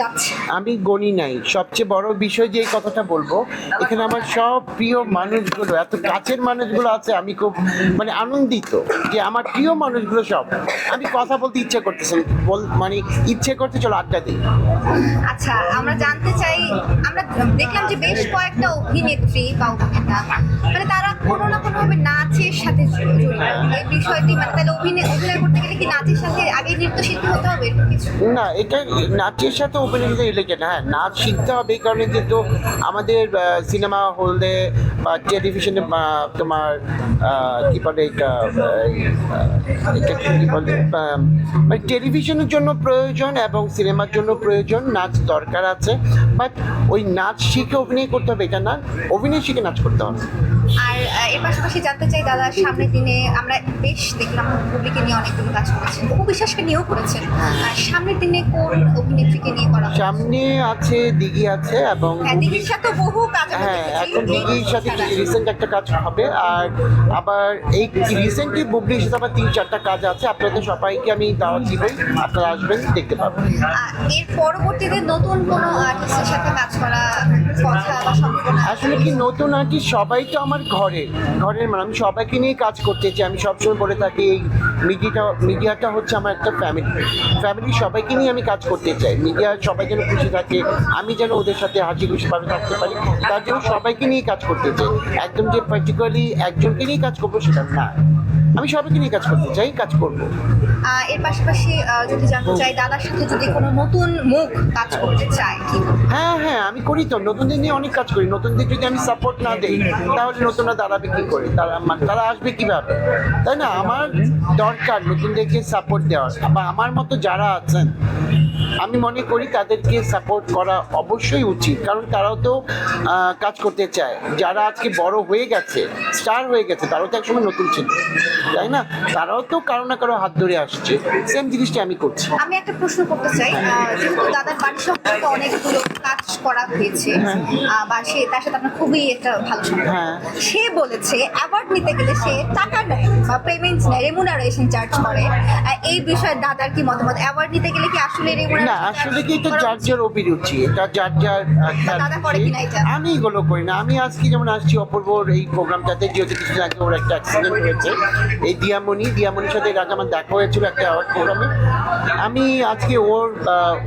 যাচ্ছে। আমি গণি নাই। সবচেয়ে বড় বিষয় যে এই কথাটা বলব এখানে আমার সব প্রিয় মানুষগুলো এত কাছের মানুষগুলো আছে আমি খুব মানে আনন্দিত যে আমার প্রিয় মানুষগুলো সব। আমি কথা বলতে ইচ্ছে করতেছে বল মানে ইচ্ছে করতে চলো আড্ডা দিই। আচ্ছা আমরা জানতে চাই আমরা দেখলাম যে বেশ কয়েকটা অভিনেত্রী বা অভিনেতা মানে তারা কোনো না কোনোভাবে নাচের সাথে জড়িত। এই বিষয়টি মানে তাহলে অভিনয় অভিনয় করতে গেলে কি নাচের সাথে আগে নৃত্যশিল্পী হতে হবে? না এটা নাচের সাথে অভিনয় রিলেটেড হ্যাঁ নাচ শিখতে হবে এই কারণে যেহেতু আমাদের সিনেমা হলে বা টেলিভিশনে তোমার কি বলে এটা এটা কি বলে মানে টেলিভিশনের জন্য প্রয়োজন এবং সিনেমার জন্য প্রয়োজন নাচ দরকার আছে। বাট ওই নাচ শিখে অভিনয় করতে হবে এটা না অভিনয় শিখে নাচ করতে হবে। আর এর পাশাপাশি জানতে চাই দাদা সামনের দিনে আমরা বেশ দেখলাম মুভিকে নিয়ে অনেকগুলো কাজ করেছেন। বহু বিশ্বাসকে নিয়েও করেছেন। আর সামনের দিনে কোন অভিনেত্রীকে নিয়ে করা সামনে আছে দিঘি আছে এবং হ্যাঁ সাথে বহু কাজ হ্যাঁ এখন দিঘির সাথে। রিসেন্ট একটা কাজ হবে। আর আবার এই রিসেন্টলি বুবলির সাথে আবার তিন চারটা কাজ আছে। আপনাদের সবাইকে আমি দাওয়াত দিবই আপনারা আসবেন দেখতে পাবেন। এর পরবর্তীতে নতুন কোনো আর্টিস্টের সাথে কাজ করা কথা বা সম্ভাবনা আসলে কি নতুন আর কি সবাই তো আমার ঘরের ঘরের মানে আমি সবাইকে নিয়ে কাজ করতে চাই। আমি সবসময় বলে থাকি এই মিডিয়াটা মিডিয়াটা হচ্ছে আমার একটা ফ্যামিলি ফ্যামিলি সবাইকে নিয়ে আমি কাজ করতে চাই। মিডিয়া সবাই যেন খুশি থাকে, আমি যেন ওদের সাথে হাসি খুশিভাবে থাকতে পারি, তার জন্য সবাইকে নিয়ে কাজ করতে চাই। একদম যে পার্টিকুলারলি একজনকে নিয়ে কাজ করব সেটা না। আমি সবাইকে নিয়ে কাজ করতে চাই কাজ করব। এর পাশাপাশি যদি জানতে চাই দাদার সাথে যদি কোনো নতুন মুখ কাজ করতে চায় হ্যাঁ হ্যাঁ আমি করি তো। নতুনদের নিয়ে অনেক কাজ করি। নতুনদের যদি আমি সাপোর্ট না দিই তাহলে নতুনরা দাঁড়াবে কি করে। তারা তারা আসবে কীভাবে? তাই না? আমার দরকার নতুনদেরকে সাপোর্ট দেওয়ার। বা আমার মতো যারা আছেন আমি মনে করি তাদেরকে সাপোর্ট করা অবশ্যই উচিত কারণ তারাও তো কাজ করতে চায়। যারা আজকে বড় হয়ে গেছে স্টার হয়ে গেছে তারাও তো একসময় নতুন ছিল তাই না? তারাও তো কারও না কারও হাত ধরে আসছে। সেম জিনিসটা আমি করছি। আমি একটা প্রশ্ন করতে চাই দাদার বাড়ির সম্পর্কে অনেকগুলো কাজ করা হয়েছে বা সে তার সাথে আপনার খুবই একটা ভালো সম্পর্ক। হ্যাঁ। সে বলেছে অ্যাওয়ার্ড নিতে গেলে সে টাকা নেয় বা পেমেন্ট নেয় রেমুনারেশন চার্জ করে। এই বিষয়ে দাদার কি মতামত? অ্যাওয়ার্ড নিতে গেলে কি আসলে না আসলে কি এটা যার যার অভিরুচি এটা যার যার এটা? আমি এগুলো করি না। আমি আজকে যেমন আসছি অপূর্বর এই প্রোগ্রামটাতে যেহেতু কিছুদিন আগে ওর একটা অ্যাক্সিডেন্ট হয়েছে। এই দিয়ামণি দিয়ামণির সাথে এর আগে আমার দেখা হয়েছিল একটা অ্যাওয়ার্ড প্রোগ্রামে আমি আজকে ওর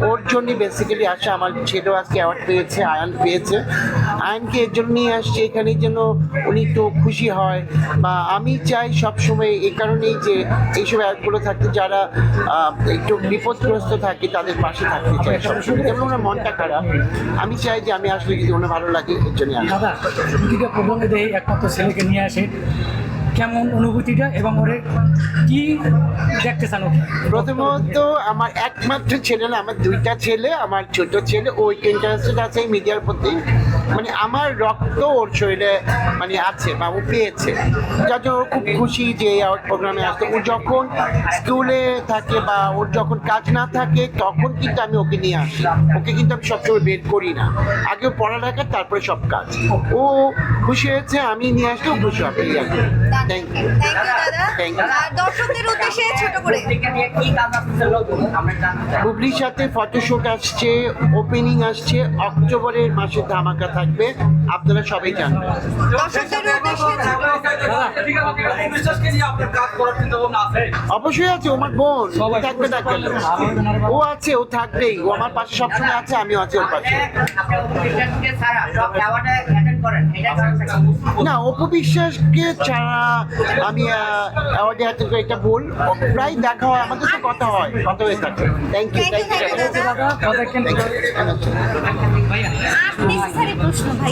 ওর জন্য বেসিক্যালি আসা আমার ছেলেও আজকে অ্যাওয়ার্ড পেয়েছে আয়ান পেয়েছে। আয়ানকে এর জন্য নিয়ে আসছে এখানে যেন উনি একটু খুশি হয়। বা আমি চাই সবসময় এই কারণেই যে এইসব অ্যাডগুলো থাকতে যারা একটু বিপদগ্রস্ত থাকে তাদের পাশে থাকতে চাই সবসময় যেমন ওনার মনটা খারাপ আমি চাই যে আমি আসলে যদি ওনার ভালো লাগে এর জন্য আসি। দাদা প্রতিটা প্রবন্ধে দেয় একমাত্র ছেলেকে নিয়ে আসে। কেমন অনুভূতিটা এবং ওরে কি দেখতে চান প্রথমত আমার একমাত্র ছেলে না আমার দুইটা ছেলে আমার ছোট ছেলে ওই ইন্টারেস্টেড আছে এই মিডিয়ার প্রতি। মানে আমার রক্ত ওর শরীরে মানে আছে বা ও পেয়েছে। যার জন্য ও খুব খুশি যে এই আউট প্রোগ্রামে আসতে। ও যখন স্কুলে থাকে বা ওর যখন কাজ না থাকে তখন কিন্তু আমি ওকে নিয়ে আসি। ওকে কিন্তু আমি সবসময় বের করি না। আগে পড়ালেখা তারপরে সব কাজ। ও খুশি হয়েছে আমি নিয়ে আসলেও খুশি হবে। থ্যাংক ইউ থ্যাংক ইউ দর্শকদের উদ্দেশ্যে ছোট করে। বুবলির সাথে ফটোশুট আসছে ওপেনিং আসছে অক্টোবরের মাসে ধামাকা থাকবে আপনারা সবাই জানবেন। অবশ্যই আছে ও আমার বোন থাকবে না কেন ও আছে ও থাকবেই ও আমার পাশে সবসময় আছে আমি আছি ওর পাশে না অপু বিশ্বাসকে ছাড়া আমি অ্যাওয়ার্ডে হাতে এটা বল প্রায় দেখা হয় আমাদের তো কথা হয়। কথা হয়ে থাকে। থ্যাংক ইউ থ্যাংক ইউ দাদা। প্রশ্ন ভাই।